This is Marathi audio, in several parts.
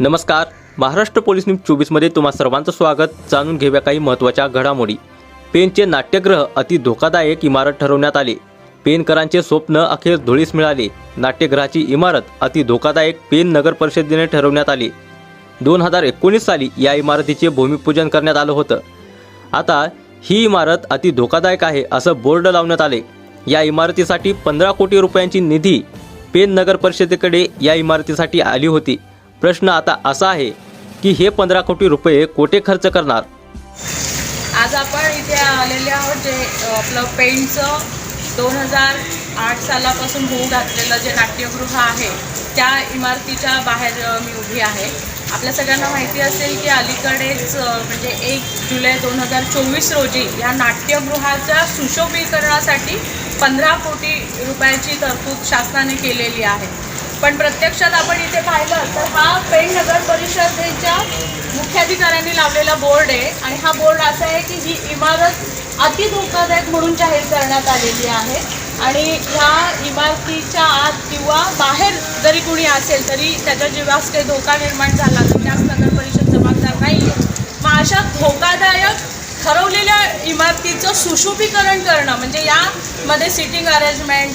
नमस्कार. महाराष्ट्र पोलीस न्यूज चोवीसमध्ये तुम्हा सर्वांचं स्वागत. जाणून घेऊया काही महत्त्वाच्या घडामोडी. पेनचे नाट्यग्रह अति धोकादायक इमारत ठरवण्यात आले. पेनकरांचे स्वप्न अखेर धुळीस मिळाले. नाट्यगृहाची इमारत अति धोकादायक पेन नगर परिषदेने ठरवण्यात आली. दोन हजार एकोणीस साली या इमारतीचे भूमिपूजन करण्यात आलं होतं. आता ही इमारत अति धोकादायक आहे असं बोर्ड लावण्यात आले. या इमारतीसाठी पंधरा कोटी रुपयांची निधी पेन नगर परिषदेकडे या इमारतीसाठी आली होती. प्रश्न आता असा आहे की हे पंधरा कोटी रुपये कोठे खर्च करणार? आज आपण इथे आलेले आहोत जे आपलं पेंटचं दोन हजार आठ सालापासून होऊ घातलेलं जे नाट्यगृह आहे त्या इमारतीच्या बाहेर मी उभी आहे. आपल्या सगळ्यांना माहिती असेल की अलीकडेच म्हणजे एक जुलै दोन हजार चोवीस रोजी या नाट्यगृहाच्या सुशोभीकरणासाठी पंधरा कोटी रुपयाची तरतूद शासनाने केलेली आहे. पण प्रत्यक्षात आपण इथे पाहिलं तर हा पेण नगर परिषदेच्या मुख्याधिकाऱ्यांनी लावलेला बोर्ड आहे. आणि हा बोर्ड असा आहे की ही इमारत अति धोकादायक म्हणून जाहीर करण्यात आलेली आहे. आणि ह्या इमारतीच्या आत किंवा बाहेर जरी कुणी असेल तरी त्याच्या जीवास काही धोका निर्माण झाला तर त्याच नगर परिषद जबाबदार नाही आहे मग अशा धोकादायक ठरवलेल्या इमारतीचं सुशोभीकरण करणं म्हणजे यामध्ये सिटिंग अरेंजमेंट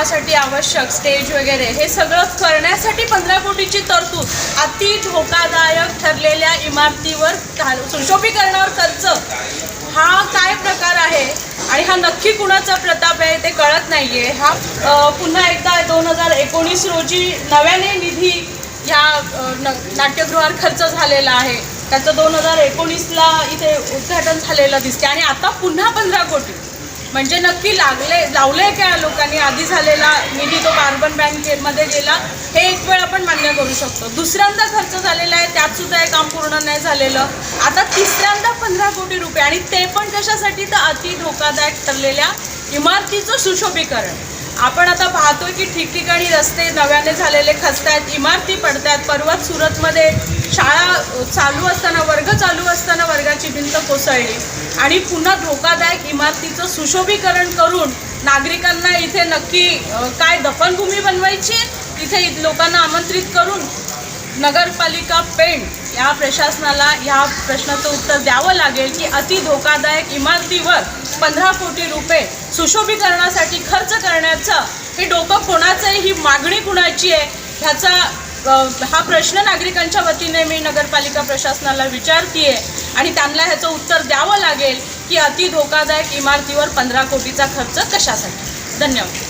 गृहासाठी आवश्यक स्टेज वगैरे हे सगळं करण्यासाठी पंधरा कोटीची तरतूद अति धोकादायक ठरलेल्या इमारतीवर सुशोभीकरणावर खर्च. हा काय प्रकार आहे? आणि हा नक्की कुणाचा प्रताप आहे ते कळत नाहीये. हा पुन्हा एकदा दोन हजार एकोणीस रोजी नव्याने निधी ह्या न- नाट्यगृहावर खर्च झालेला आहे. त्याचं दोन हजार एकोणीसला इथे उद्घाटन झालेलं दिसते आणि आता पुन्हा पंधरा कोटी. म्हणजे नक्की लागले लावले का लोकांनी? आधी झालेला निधी तो कार्बन बँकमध्ये गेला हे एक वेळ आपण मान्य करू शकतो. दुसऱ्यांदा खर्च झालेला आहे त्यात सुद्धा हे काम पूर्ण नाही झालेलं. आता तिसऱ्यांदा पंधरा कोटी रुपये आणि ते पण कशासाठी तर अति धोकादायक ठरलेल्या इमारतीचं सुशोभीकरण. आपण आता पाहतोय की ठिकठिकाणी रस्ते नव्याने झालेले खचतायत इमारती पडतायत पर्वत सुरतमध्ये शाळा चालू असताना वर्ग चालू असताना वर्गाची भिंत कोसळली. आणि पुन्हा धोकादायक इमारतीचं सुशोभीकरण करून नागरिकांना इथे नक्की काय दफनभूमी बनवायची? इथे लोकांना आमंत्रित करून नगरपालिका पेण या प्रशासनाला या प्रश्नाचं उत्तर द्यावं लागेल की अति धोकादायक इमारतीवर पंधरा कोटी रुपये सुशोभीकरणासाठी खर्च करण्याचं हे डोकं कोणाचं आहे ही मागणी कुणाची आहे? ह्याचा हा प्रश्न नागरिकांच्या वतीने मी नगरपालिका प्रशासनाला विचारतीये आणि त्यांना ह्याचं उत्तर द्यावं लागेल की अति धोकादायक इमारतीवर पंधरा कोटीचा खर्च कशासाठी? धन्यवाद.